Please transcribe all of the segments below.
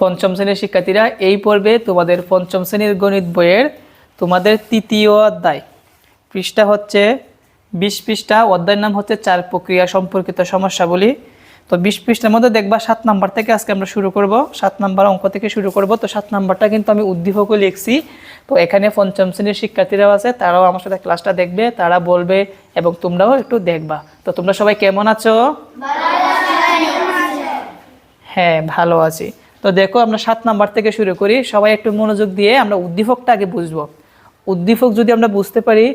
পঞ্চম শ্রেণির শিক্ষার্থীরা এই পর্বে তোমাদের পঞ্চম শ্রেণির গণিত বইয়ের তোমাদের তৃতীয় অধ্যায়। পৃষ্ঠা হচ্ছে বিশ পৃষ্ঠা অধ্যায়ের নাম হচ্ছে চার প্রক্রিয়া সম্পর্কিত সমস্যাবলী। তো বিশ পৃষ্ঠার মধ্যে দেখবা সাত নাম্বার থেকে আজকে আমরা শুরু করব সাত নাম্বার অঙ্ক থেকে শুরু করব। তো সাত নাম্বারটা কিন্তু আমি উদ্দীপকও লিখছি। তো এখানে পঞ্চম শ্রেণির শিক্ষার্থীরাও আছে তারাও আমার সাথে ক্লাসটা দেখবে তারা বলবে এবং তোমরাও একটু দেখবা। তো তোমরা সবাই কেমন আছো? হ্যাঁ ভালো আছি। তো দেখো আমরা সাত নাম্বার থেকে শুরু করি। সবাই একটু মনোযোগ দিয়ে আমরা উদ্দীপকটা আগে বুঝব। উদ্দীপক যদি আমরা বুঝতে পারি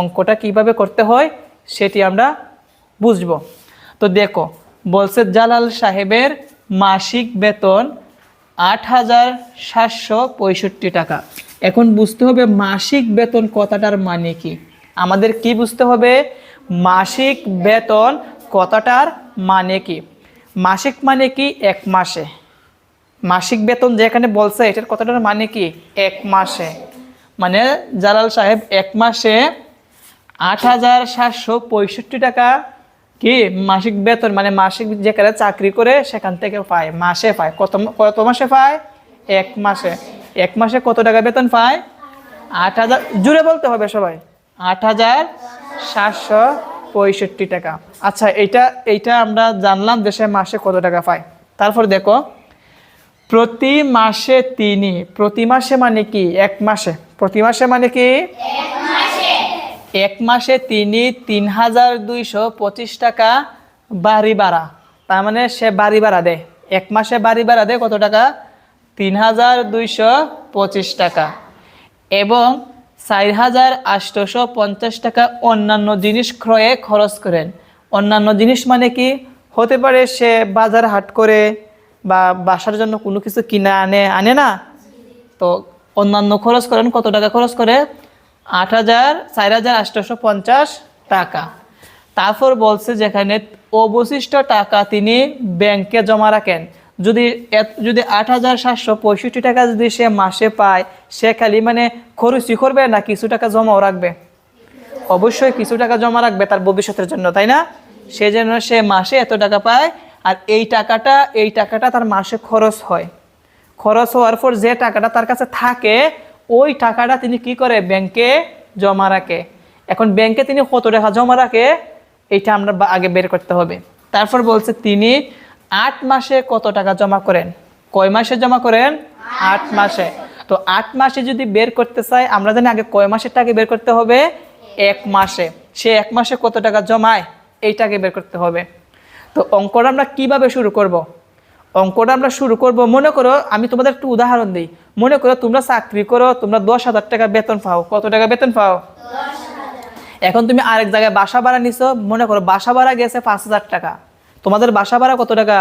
অঙ্কটা কীভাবে করতে হয়, সেটি আমরা বুঝব। তো দেখো, বলছে জালাল সাহেবের মাসিক বেতন আট হাজার সাতশো পঁয়ষট্টি টাকা। এখন বুঝতে হবে মাসিক বেতন কথাটার মানে কি? আমাদের কি বুঝতে হবে? মাসিক বেতন কথাটার মানে কি? মাসিক মানে কি? এক মাসে। মাসিক বেতন যেখানে বলছে, এটার কথাটার মানে কি? এক মাসে। মানে জালাল সাহেব, এক মাসে আট হাজার সাতশো পঁয়ষট্টি টাকা কি মাসিক বেতন মানে মাসিক যেখানে চাকরি করে সেখান থেকে পায়, মাসে পায়। কত কত মাসে পায়? এক মাসে। এক মাসে কত টাকা বেতন পায়? আট হাজার জুড়ে বলতে হবে সবাই। আট হাজার সাতশো পঁয়ষট্টি টাকা। আচ্ছা এইটা এইটা আমরা জানলাম দেশে মাসে কত টাকা পায়। তারপর দেখো প্রতি মাসে তিনি, প্রতি মাসে মানে কি? এক মাসে। প্রতি মাসে মানে কি? এক মাসে। তিনি তিন হাজার দুইশো পঁচিশ টাকা বাড়ি ভাড়া। তার মানে সে বাড়ি ভাড়া দেয়। এক মাসে বাড়ি ভাড়া দেয় কত টাকা? তিন হাজার দুইশো পঁচিশ টাকা। এবং চার হাজার আটশোশো পঞ্চাশ টাকা অন্যান্য জিনিস ক্রয়ে খরচ করেন। অন্যান্য জিনিস মানে কি? হতে পারে সে বাজার হাট করে বা বাসার জন্য কোনো কিছু কিনে আনে আনে না? তো অন্যান্য খরচ করেন, কত টাকা খরচ করে? আট হাজার, চার হাজার আটশোশো পঞ্চাশ টাকা। তারপর বলছে যেখানে অবশিষ্ট টাকা তিনি ব্যাংকে জমা রাখেন। যদি যদি আট হাজার সাতশো পঁয়ষট্টি টাকা যদি সে মাসে পায়, সে খালি মানে খরচই করবে না কিছু টাকা জমাও রাখবে? অবশ্যই কিছু টাকা জমা রাখবে তার ভবিষ্যতের জন্য, তাই না? সে যেন সে মাসে এত টাকা পায় আর এই টাকাটা এই টাকাটা তার মাসে খরচ হয়। খরচ হওয়ার পর যে টাকাটা তার কাছে থাকে, ওই টাকাটা তিনি কি করে? ব্যাংকে জমা রাখে। এখন ব্যাংকে তিনি কত টাকা জমা রাখে? এইটা আমরা আগে বের করতে হবে। তারপর বলছে তিনি আট মাসে কত টাকা জমা করেন? কয় মাসে জমা করেন? আট মাসে। তো আট মাসে যদি বের করতে চাই আমরা জানি আগে কয় মাসের টাকা বের করতে হবে? এক মাসে। সে এক মাসে কত টাকা জমায়? এইটাকে বের করতে হবে। তো অঙ্কটা আমরা কীভাবে শুরু করব। অঙ্কটা আমরা শুরু করব, মনে করো আমি তোমাদের একটু উদাহরণ দিই। মনে করো তোমরা চাকরি করো, তোমরা দশ হাজার টাকা বেতন পাও। কত টাকা বেতন পাও? এখন তুমি আরেক জায়গায় বাসা ভাড়া নিছো, মনে করো বাসা ভাড়া গেছে পাঁচ হাজার টাকা। তোমাদের বাসা ভাড়া কত টাকা?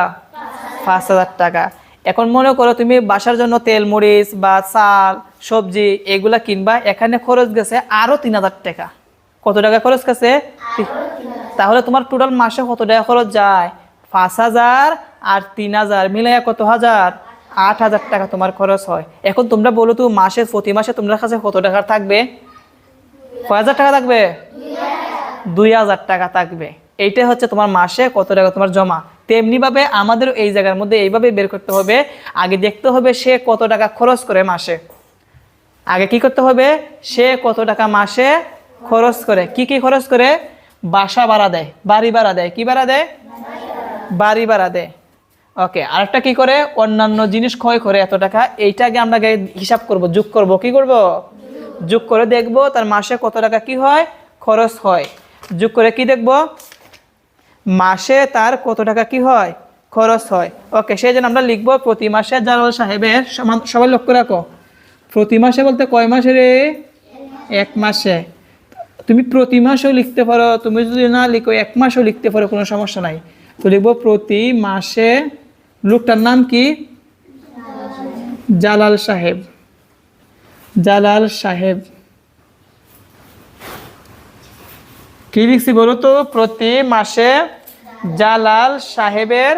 পাঁচ হাজার টাকা। এখন মনে করো তুমি বাসার জন্য তেল, মরিচ বা চাল, সবজি এগুলা কিনবা, এখানে খরচ গেছে আরও তিন হাজার টাকা। কত টাকা খরচ গেছে? তাহলে তোমার টোটাল মাসে কত টাকা খরচ যায়? পাঁচ হাজার আর তিন হাজার। মিলাইয়া কত হাজার? আট হাজার টাকা তোমার খরচ হয়। এখন তোমরা বলো তো, মাসে, প্রতি মাসে তোমার কাছে কত টাকা থাকবে? কয় হাজার টাকা থাকবে? দুই হাজার টাকা থাকবে। এইটাই হচ্ছে তোমার মাসে কত টাকা তোমার জমা। তেমনিভাবে আমাদের এই জায়গার মধ্যে এইভাবে বের করতে হবে। আগে দেখতে হবে সে কত টাকা খরচ করে মাসে। আগে কি করতে হবে? সে কত টাকা মাসে খরচ করে। কি কি খরচ করে? বাসা ভাড়া দেয়, বাড়ি ভাড়া দেয়, কি ভাড়া দেয়? বাড়ি ভাড়া দেয়। ওকে, আরেকটা কি করে? অন্যান্য জিনিস ক্ষয় করে এত টাকা, এইটাকে আমরা হিসাব করব, যোগ করব, কি করব? যোগ করে দেখব তার মাসে কত টাকা কি হয়, খরচ হয়। যোগ করে কি দেখব? মাসে তার কত টাকা কি হয়, খরচ হয়। ওকে, সেই জন্য আমরা লিখব প্রতি মাসে জালাল সাহেবের সবাই লক্ষ্য রাখো। প্রতি মাসে বলতে কয় মাসে রে? এক মাসে। তুমি প্রতি মাসেও লিখতে পারো, তুমি যদি না লিখো, এক মাসেও লিখতে পারো, কোনো সমস্যা নাই। তো লিখব প্রতি মাসে, লোকটার নাম কি? জালাল সাহেব। জালাল সাহেব। কি লিখছি বলো তো? প্রতি মাসে জালাল সাহেবের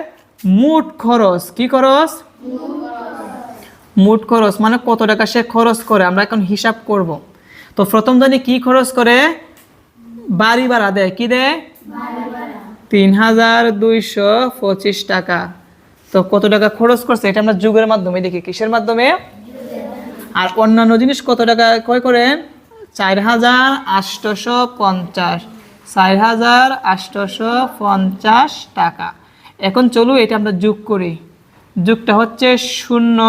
মোট খরচ, কি খরচ? মোট খরচ। মানে কত টাকা সে খরচ করে, আমরা এখন হিসাব করব। তো প্রথম জানি কি খরচ করে? বাড়ি ভাড়া দেয়, কি দেয়? তিন হাজার দুইশো পঁচিশ টাকা। তো কত টাকা খরচ করছে? এটা আমরা যুগের মাধ্যমে দেখি, কিসের মাধ্যমে? আর অন্যান্য জিনিস কত টাকা ক্রয় করেন চার হাজার আটশোশো পঞ্চাশ। চার হাজার আটশোশো পঞ্চাশ টাকা। এখন চলো এটা আমরা যোগ করি। যোগটা হচ্ছে শূন্য,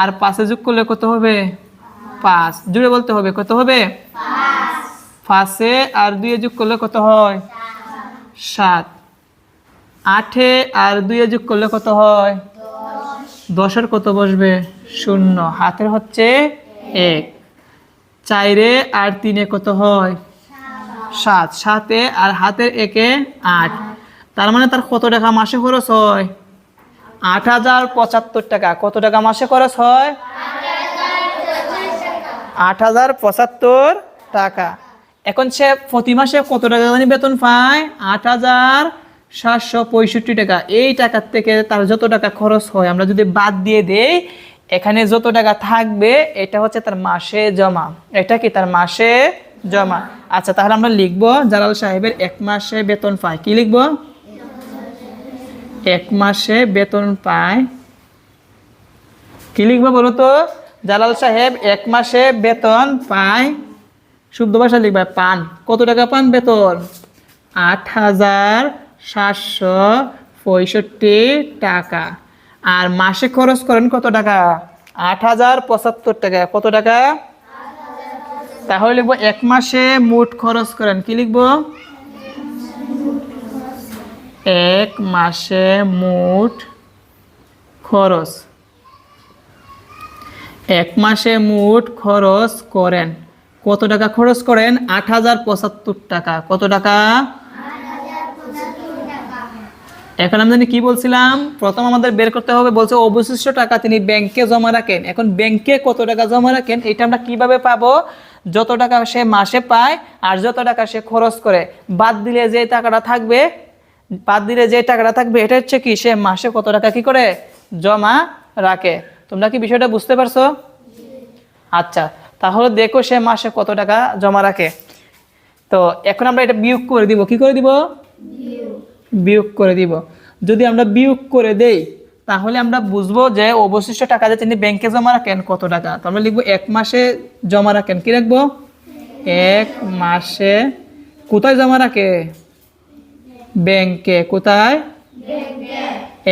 আর পাশে যোগ করলে কত হবে? পাঁচ। জুড়ে বলতে হবে, কত হবে? পাঁচে আর দুইয়ে যোগ করলে কত হয়? সাত। আটে আর দুইয়ে যোগ করলে কত হয়? দশের কত বসবে? শূন্য। হাতের হচ্ছে এক। চাইরে আর তিনে কত হয়? সাত। সাতে আর হাতের একে আট। তার মানে তার কত টাকা মাসে খরচ হয়? আট হাজার পঁচাত্তর টাকা। কত টাকা মাসে খরচ হয়? আট হাজার পঁচাত্তর টাকা। এখন সে প্রতি মাসে কত টাকা জানি বেতন পায়? আট হাজার সাতশো পঁয়ষট্টি টাকা। এই টাকার থেকে তার যত টাকা খরচ হয়, আমরা যদি বাদ দিয়ে দেই, এখানে যত টাকা থাকবে, এটা হচ্ছে তার মাসে জমা। এটা কি তার মাসে জমা? আচ্ছা তাহলে আমরা লিখব, জালাল সাহেবের এক মাসে বেতন পায়। কি লিখব? এক মাসে বেতন পায়। কি লিখব বলো তো? জালাল সাহেব, এক মাসে বেতন পায়, শুদ্ধ ভাষা লিখবে, পান। কত টাকা পান বেতন? আট হাজার সাতশো পঁয়ষট্টি টাকা। আর মাসে খরচ করেন কত টাকা? আট হাজার পঁচাত্তর টাকা। কত টাকা? তাহলে লিখব, এক মাসে মোট খরচ করেন, কি লিখব? এক মাসে মোট খরচ। এক মাসে মোট খরচ করেন কত টাকা খরচ করেন? আট হাজার পঁচাত্তর টাকা। কত টাকা? এখন আমি জানি কি বলছিলাম? প্রথম আমাদের বের করতে হবে, বলছে অবশিষ্ট টাকা তিনি ব্যাংকে জমা রাখেন। এখন ব্যাংকে কত টাকা জমা রাখেন? এটা আমরা কীভাবে পাবো? যত টাকা সে মাসে পায় আর যত টাকা সে খরচ করে। বাদ দিলে যে টাকাটা থাকবে, বাদ দিলে যে টাকাটা থাকবে, এটা হচ্ছে কি? সে মাসে কত টাকা কি করে? জমা রাখে। তোমরা কি বিষয়টা বুঝতে পারছ? আচ্ছা তাহলে দেখো সে মাসে কত টাকা জমা রাখে। তো এখন আমরা এটা বিয়োগ করে দিব, কি করে দিব? বিয়োগ করে দিব। যদি আমরা বিয়োগ করে দেই, তাহলে আমরা বুঝব যে অবশিষ্ট টাকা যে তিনি ব্যাংকে জমা রাখেন কত টাকা। তো আমরা লিখব এক মাসে জমা রাখেন, কি রাখব? এক মাসে কোথায় জমা রাখে? ব্যাংকে কোথায়?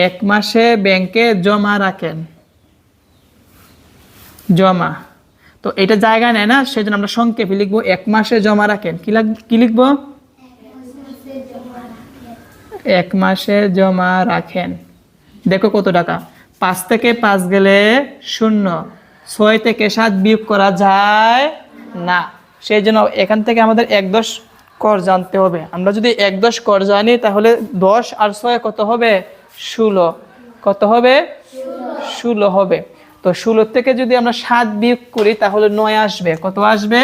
এক মাসে ব্যাংকে জমা রাখেন। জমা। তো এটা জায়গা নেয় না, সেজন্য আমরা সংক্ষেপে লিখব, এক মাসে জমা রাখেন। কি লাগ, কি লিখব? এক মাসে জমা রাখেন। দেখো কত টাকা। পাঁচ থেকে পাঁচ গেলে শূন্য, ছয় থেকে সাত বিয়োগ করা যায় না। সেই জন্য এখান থেকে আমাদের এক দশ কর জানতে হবে। আমরা যদি এক দশ কর জানি, তাহলে দশ আর ছয় কত হবে? ষোলো। কত হবে? ষোলো হবে। তো ষোলো থেকে যদি আমরা সাত বিয়োগ করি, তাহলে নয় আসবে। কত আসবে?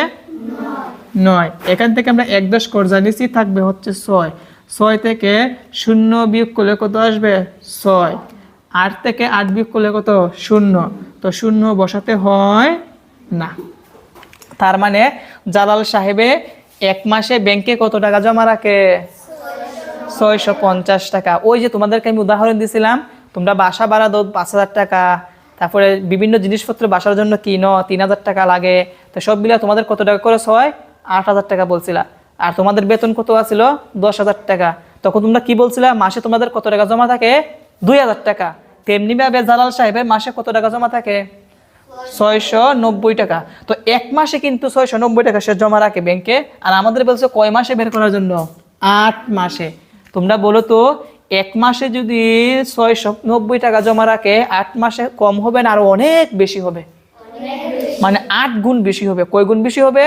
নয়। এখান থেকে আমরা এক দশ কর জানিছি থাকবে হচ্ছে ছয়। ছয় থেকে শূন্য বিয়োগ করলে কত আসবে? ছয়। আট থেকে আট বিয়োগ করলে কত? শূন্য। তো শূন্য বসাতে হয় না। তার মানে জালাল সাহেবে এক মাসে ব্যাংকে কত টাকা জমা রাখে? ছয়শো পঞ্চাশ টাকা। ওই যে তোমাদেরকে আমি উদাহরণ দিছিলাম, তোমরা বাসা ভাড়া দাও পাঁচ হাজার টাকা। তারপরে বিভিন্ন জিনিসপত্র বাসার জন্য কিনো, তিন হাজার টাকা লাগে। তো সব মিলে তোমাদের কত টাকা খরচ হয়? আট হাজার টাকা বলছিলা। আর তোমাদের বেতন কত আছিল? দশ হাজার টাকা। তখন তোমরা কি বলছিলা? মাসে তোমাদের কত টাকা জমা থাকে? দুই হাজার টাকা। তেমনি ভাবে জালাল সাহেবের মাসে কত টাকা জমা থাকে? ছয়শো নব্বই টাকা। তো এক মাসে কিন্তু ছয়শো নব্বই টাকা সে জমা রাখে ব্যাংকে আর আমাদের বলছে কয় মাসে বের করার জন্য? আট মাসে। তোমরা বলো তো এক মাসে যদি ছয়শো নব্বই টাকা জমা রাখে, আট মাসে কম হবে না, আরও অনেক বেশি হবে। মানে আট গুণ বেশি হবে। কয় গুণ বেশি হবে?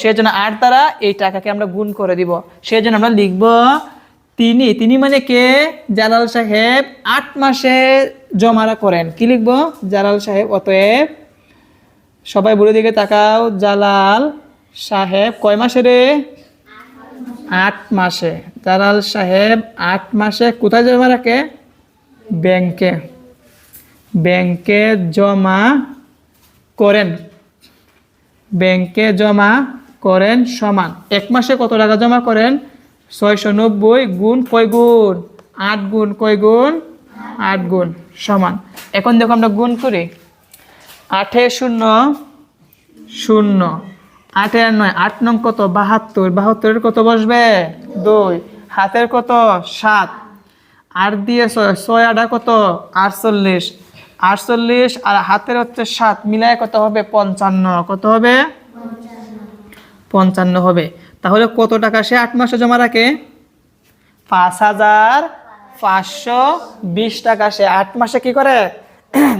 সেই জন্য আট দ্বারা এই টাকাকে আমরা গুণ করে দিব। সেই জন্য আমরা লিখব তিনি তিনি মানে কে? জালাল সাহেব আট মাসে জমারা করেন। কি লিখব? জালাল সাহেব, অতএব সবাই বলে দিকে তাকাও। জালাল সাহেব, কয় মাসে রে? আট মাসে। জালাল সাহেব আট মাসে কোথায় জমা রাখে? ব্যাংকে। ব্যাংকে জমা করেন। ব্যাংকে জমা করেন সমান। এক মাসে কত টাকা জমা করেন? ছয়শো নব্বই গুণ কয় গুণ? আট গুণ কয় গুণ? আট গুণ সমান। এখন দেখো আমরা গুণ করি। আটে শূন্য শূন্য। আটে আর নয়, আট নং কত? বাহাত্তর। বাহাত্তরের কত বসবে? দুই। হাতের কত? সাত। আট দিয়ে ছয়। ছয় আটা কত? আটচল্লিশ। আটচল্লিশ আর হাতের হচ্ছে সাত। মিলায় কত হবে? পঞ্চান্ন। কত হবে? পঞ্চান্ন হবে। তাহলে কত টাকা সে আট মাসে জমা রাখে? পাঁচ হাজার পাঁচশো বিশ টাকা সে আট মাসে কি করে?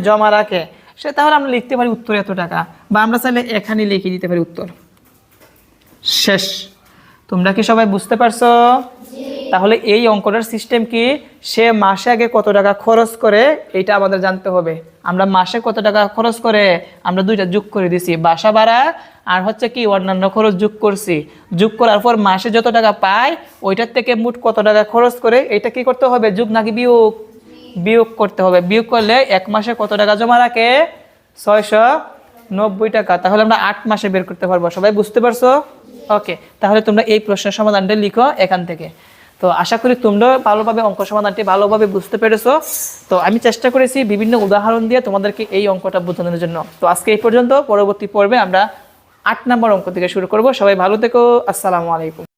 জমা রাখে। সে তাহলে আমরা লিখতে পারি উত্তর এত টাকা। বা আমরা চাইলে এখানে লিখে দিতে পারি উত্তর। শেষ। তোমরা কি সবাই বুঝতে পারছ? তাহলে এই অঙ্কটার সিস্টেম কি? সে মাসে আগে কত টাকা খরচ করে এটা আমাদের জানতে হবে। আমরা মাসে কত টাকা খরচ করে? আমরা দুইটা যোগ করে দিছি, বাসা ভাড়া আর হচ্ছে কি অন্যান্য খরচ যোগ করছি। যোগ করার পর মাসে যত টাকা পায় ওইটার থেকে মোট কত টাকা খরচ করে, এটা কি করতে হবে? যোগ নাকি বিয়োগ? বিয়োগ করতে হবে। বিয়োগ করলে এক মাসে কত টাকা জমা রাখে? ছয়শো নব্বই টাকা। তাহলে আমরা আট মাসে বের করতে পারব। সবাই বুঝতে পারছ? ওকে তাহলে তোমরা এই প্রশ্নের সমাধানটা লিখো এখান থেকে। তো আশা করি তোমরা ভালোভাবে অঙ্ক সমাধানটি ভালোভাবে বুঝতে পেরেছ। তো আমি চেষ্টা করেছি বিভিন্ন উদাহরণ দিয়ে তোমাদেরকে এই অঙ্কটা বোঝানোর জন্য। তো আজকে এই পর্যন্ত, পরবর্তী পর্বে আমরা আট নম্বর অঙ্ক থেকে শুরু করব। সবাই ভালো থেকো, আসসালামু আলাইকুম।